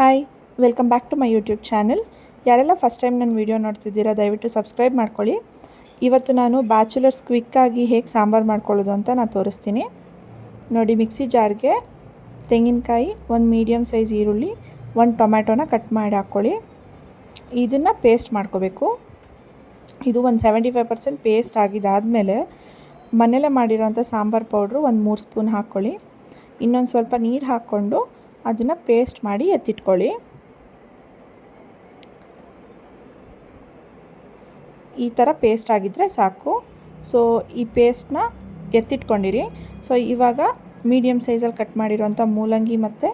Hi welcome back to my YouTube channel ಯಾರೆಲ್ಲ first time ನನ್ನ video ನೋಡ್ತಿದ್ದೀರಾ, ದಯವಿಟ್ಟು ಸಬ್ಸ್ಕ್ರೈಬ್ ಮಾಡ್ಕೊಳ್ಳಿ. ಇವತ್ತು ನಾನು ಬ್ಯಾಚುಲರ್ಸ್ ಕ್ವಿಕ್ಕಾಗಿ ಹೇಗೆ ಸಾಂಬಾರು ಮಾಡ್ಕೊಳ್ಳೋದು ಅಂತ ನಾನು ತೋರಿಸ್ತೀನಿ. ನೋಡಿ ಮಿಕ್ಸಿ ಜಾರ್ಗೆ ತೆಂಗಿನಕಾಯಿ ಒಂದು ಮೀಡಿಯಮ್ ಸೈಜ್ ಈರುಳ್ಳಿ, ಒಂದು ಟೊಮ್ಯಾಟೊನ ಕಟ್ ಮಾಡಿ ಹಾಕ್ಕೊಳ್ಳಿ. ಇದನ್ನು ಪೇಸ್ಟ್ ಮಾಡ್ಕೋಬೇಕು. ಇದು ಒಂದು ಸೆವೆಂಟಿ ಫೈವ್ ಪರ್ಸೆಂಟ್ ಪೇಸ್ಟ್ ಆಗಿದ್ದಾದಮೇಲೆ ಮನೇಲೆ ಮಾಡಿರೋಂಥ ಸಾಂಬಾರು ಪೌಡ್ರು ಒಂದು ಮೂರು ಸ್ಪೂನ್ ಹಾಕ್ಕೊಳ್ಳಿ. ಇನ್ನೊಂದು ಸ್ವಲ್ಪ ನೀರು ಹಾಕ್ಕೊಂಡು ಅದನ್ನು ಪೇಸ್ಟ್ ಮಾಡಿ ಎತ್ತಿಟ್ಕೊಳ್ಳಿ. ಈ ಥರ ಪೇಸ್ಟ್ ಆಗಿದ್ದರೆ ಸಾಕು. ಸೊ ಈ ಪೇಸ್ಟ್ನ ಎತ್ತಿಟ್ಕೊಂಡಿರಿ. ಸೊ ಇವಾಗ ಮೀಡಿಯಮ್ ಸೈಜಲ್ಲಿ ಕಟ್ ಮಾಡಿರೋಂಥ ಮೂಲಂಗಿ ಮತ್ತು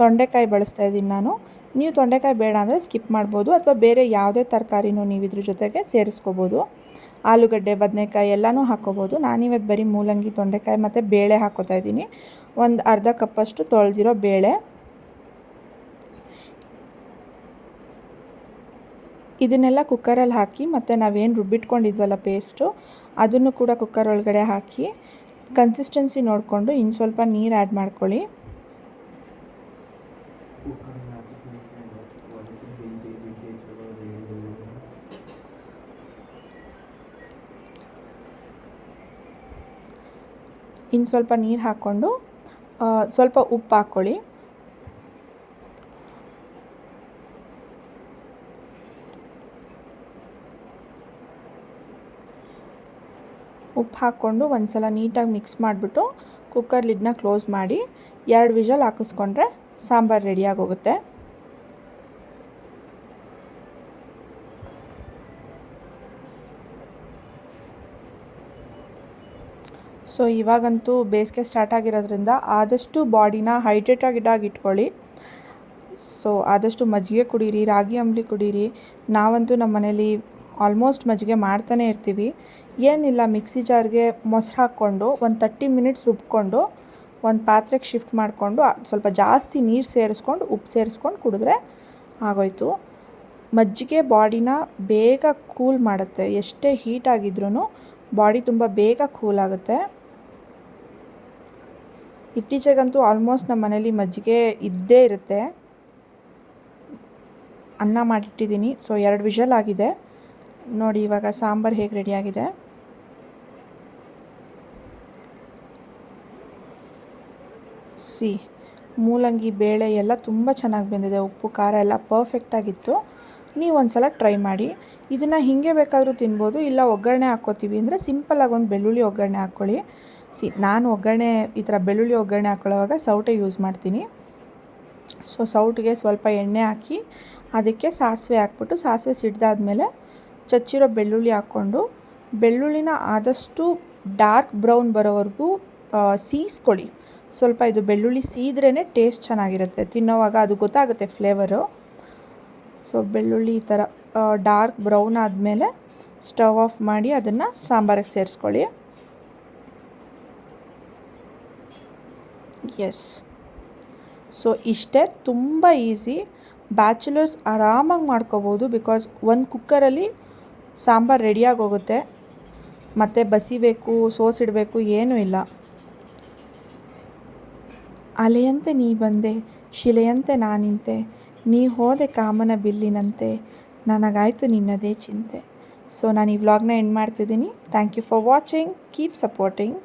ತೊಂಡೆಕಾಯಿ ಬಳಸ್ತಾ ಇದ್ದೀನಿ ನಾನು. ನೀವು ತೊಂಡೆಕಾಯಿ ಬೇಡ ಅಂದರೆ ಸ್ಕಿಪ್ ಮಾಡ್ಬೋದು ಅಥವಾ ಬೇರೆ ಯಾವುದೇ ತರಕಾರಿನೂ ನೀವು ಇದ್ರ ಜೊತೆಗೆ ಸೇರಿಸ್ಕೋಬೋದು. ಆಲೂಗಡ್ಡೆ, ಬದನೆಕಾಯಿ ಎಲ್ಲನೂ ಹಾಕ್ಕೋಬೋದು. ನಾನಿವತ್ತು ಬರೀ ಮೂಲಂಗಿ, ತೊಂಡೆಕಾಯಿ ಮತ್ತು ಬೇಳೆ ಹಾಕ್ಕೋತಾ ಇದ್ದೀನಿ. ಒಂದು ಅರ್ಧ ಕಪ್ಪಷ್ಟು ತೊಳೆದಿರೋ ಬೇಳೆ. ಇದನ್ನೆಲ್ಲ ಕುಕ್ಕರಲ್ಲಿ ಹಾಕಿ ಮತ್ತು ನಾವೇನು ರುಬ್ಬಿಟ್ಕೊಂಡಿದ್ವಲ್ಲ ಪೇಸ್ಟು, ಅದನ್ನು ಕೂಡ ಕುಕ್ಕರ್ ಒಳಗಡೆ ಹಾಕಿ ಕನ್ಸಿಸ್ಟೆನ್ಸಿ ನೋಡಿಕೊಂಡು ಇನ್ನು ಸ್ವಲ್ಪ ನೀರು ಆ್ಯಡ್ ಮಾಡ್ಕೊಳ್ಳಿ. ಇನ್ನು ಸ್ವಲ್ಪ ನೀರು ಹಾಕ್ಕೊಂಡು ಸ್ವಲ್ಪ ಉಪ್ಪು ಹಾಕ್ಕೊಳ್ಳಿ. ಉಪ್ಪು ಹಾಕ್ಕೊಂಡು ಒಂದು ಸಲ ನೀಟಾಗಿ ಮಿಕ್ಸ್ ಮಾಡಿಬಿಟ್ಟು ಕುಕ್ಕರ್ ಲಿಡ್ನ ಕ್ಲೋಸ್ ಮಾಡಿ ಎರಡು ವಿಷಲ್ ಹಾಕಿಸ್ಕೊಂಡ್ರೆ ಸಾಂಬಾರು ರೆಡಿಯಾಗೋಗುತ್ತೆ ಸೊ ಇವಾಗಂತೂ ಬೇಸಿಗೆ ಸ್ಟಾರ್ಟ್ ಆಗಿರೋದ್ರಿಂದ ಆದಷ್ಟು ಬಾಡಿನ ಹೈಡ್ರೇಟಾಗಿಡಾಗಿ ಇಟ್ಕೊಳ್ಳಿ. ಸೊ ಆದಷ್ಟು ಮಜ್ಜಿಗೆ ಕುಡೀರಿ, ರಾಗಿ ಅಂಬಲಿ ಕುಡೀರಿ. ನಾವಂತೂ ನಮ್ಮ ಮನೇಲಿ ಆಲ್ಮೋಸ್ಟ್ ಮಜ್ಜಿಗೆ ಮಾಡ್ತಾನೆ ಇರ್ತೀವಿ. ಏನಿಲ್ಲ, ಮಿಕ್ಸಿ ಜಾರ್ಗೆ ಮೊಸರು ಹಾಕ್ಕೊಂಡು, ಒಂದು ತರ್ಟಿ ಮಿನಿಟ್ಸ್ ರುಬ್ಕೊಂಡು, ಒಂದು ಪಾತ್ರೆಗೆ ಶಿಫ್ಟ್ ಮಾಡಿಕೊಂಡು ಸ್ವಲ್ಪ ಜಾಸ್ತಿ ನೀರು ಸೇರಿಸ್ಕೊಂಡು, ಉಪ್ಪು ಸೇರಿಸ್ಕೊಂಡು ಕುಡಿದ್ರೆ ಆಗೋಯ್ತು. ಮಜ್ಜಿಗೆ ಬಾಡಿನ ಬೇಗ ಕೂಲ್ ಮಾಡುತ್ತೆ. ಎಷ್ಟೇ ಹೀಟ್ ಆಗಿದ್ರೂ ಬಾಡಿ ತುಂಬ ಬೇಗ ಕೂಲ್ ಆಗುತ್ತೆ. ಇತ್ತೀಚೆಗಂತೂ ಆಲ್ಮೋಸ್ಟ್ ನಮ್ಮ ಮನೇಲಿ ಮಜ್ಜಿಗೆ ಇದ್ದೇ ಇರುತ್ತೆ. ಅನ್ನ ಮಾಡಿಟ್ಟಿದ್ದೀನಿ. ಸೊ ಎರಡು ವಿಷಲ್ ಆಗಿದೆ. ನೋಡಿ, ಇವಾಗ ಸಾಂಬಾರು ಹೇಗೆ ರೆಡಿಯಾಗಿದೆ ಸಿ ಮೂಲಂಗಿ, ಬೇಳೆ ಎಲ್ಲ ತುಂಬ ಚೆನ್ನಾಗಿ ಬಂದಿದೆ. ಉಪ್ಪು, ಖಾರ ಎಲ್ಲ ಪರ್ಫೆಕ್ಟಾಗಿತ್ತು ನೀವು ಒಂದು ಸಲ ಟ್ರೈ ಮಾಡಿ. ಇದನ್ನು ಹೀಗೆ ಬೇಕಾದರೂ ತಿನ್ಬೋದು, ಇಲ್ಲ ಒಗ್ಗರಣೆ ಹಾಕ್ಕೋತೀವಿ ಅಂದರೆ ಸಿಂಪಲಾಗಿ ಒಂದು ಬೆಳ್ಳುಳ್ಳಿ ಒಗ್ಗರಣೆ ಹಾಕ್ಕೊಳ್ಳಿ. ಸಿ, ನಾನು ಒಗ್ಗರಣೆ, ಈ ಥರ ಬೆಳ್ಳುಳ್ಳಿ ಒಗ್ಗರಣೆ ಹಾಕ್ಕೊಳ್ಳೋವಾಗ ಸೌಟೆ ಯೂಸ್ ಮಾಡ್ತೀನಿ. ಸೊ ಸೌಟಿಗೆ ಸ್ವಲ್ಪ ಎಣ್ಣೆ ಹಾಕಿ, ಅದಕ್ಕೆ ಸಾಸಿವೆ ಹಾಕ್ಬಿಟ್ಟು, ಸಾಸಿವೆ ಸಿಡ್ದಾದ್ಮೇಲೆ ಚಚ್ಚಿರೋ ಬೆಳ್ಳುಳ್ಳಿ ಹಾಕ್ಕೊಂಡು, ಬೆಳ್ಳುಳ್ಳಿನ ಆದಷ್ಟು ಡಾರ್ಕ್ ಬ್ರೌನ್ ಬರೋವರೆಗೂ ಸೀಸ್ಕೊಳ್ಳಿ. ಸ್ವಲ್ಪ ಇದು ಬೆಳ್ಳುಳ್ಳಿ ಸೀದ್ರೇ ಟೇಸ್ಟ್ ಚೆನ್ನಾಗಿರುತ್ತೆ. ತಿನ್ನೋವಾಗ ಅದು ಗೊತ್ತಾಗುತ್ತೆ ಫ್ಲೇವರು ಸೊ ಬೆಳ್ಳುಳ್ಳಿ ಈ ಥರ ಡಾರ್ಕ್ ಬ್ರೌನ್ ಆದಮೇಲೆ ಸ್ಟವ್ ಆಫ್ ಮಾಡಿ ಅದನ್ನು ಸಾಂಬಾರಿಗೆ ಸೇರಿಸ್ಕೊಳ್ಳಿ. ಎಸ್ ಸೊ ಇಷ್ಟೇ ತುಂಬ ಈಸಿ ಬ್ಯಾಚುಲರ್ಸ್ ಆರಾಮಾಗಿ ಮಾಡ್ಕೋಬೋದು ಬಿಕಾಸ್ ಒಂದು ಕುಕ್ಕರಲ್ಲಿ ಸಾಂಬಾರು ರೆಡಿಯಾಗಿ ಹೋಗುತ್ತೆ. ಮತ್ತು ಬಸಿಬೇಕು ಸೋಸಿಡಬೇಕು ಏನೂ ಇಲ್ಲ. ಅಲೆಯಂತೆ ನೀ ಬಂದೆ, ಶಿಲೆಯಂತೆ ನಾನಿಂತೆ ನೀ ಹೋದೆ ಕಾಮನ ಬಿಲ್ಲಿನಂತೆ, ನನಗಾಯಿತು ನಿನ್ನದೇ ಚಿಂತೆ. ಸೊ ನಾನು ಈ ವ್ಲಾಗ್ನ ಎಂಡ್ ಮಾಡ್ತಿದ್ದೀನಿ. Thank you for watching keep supporting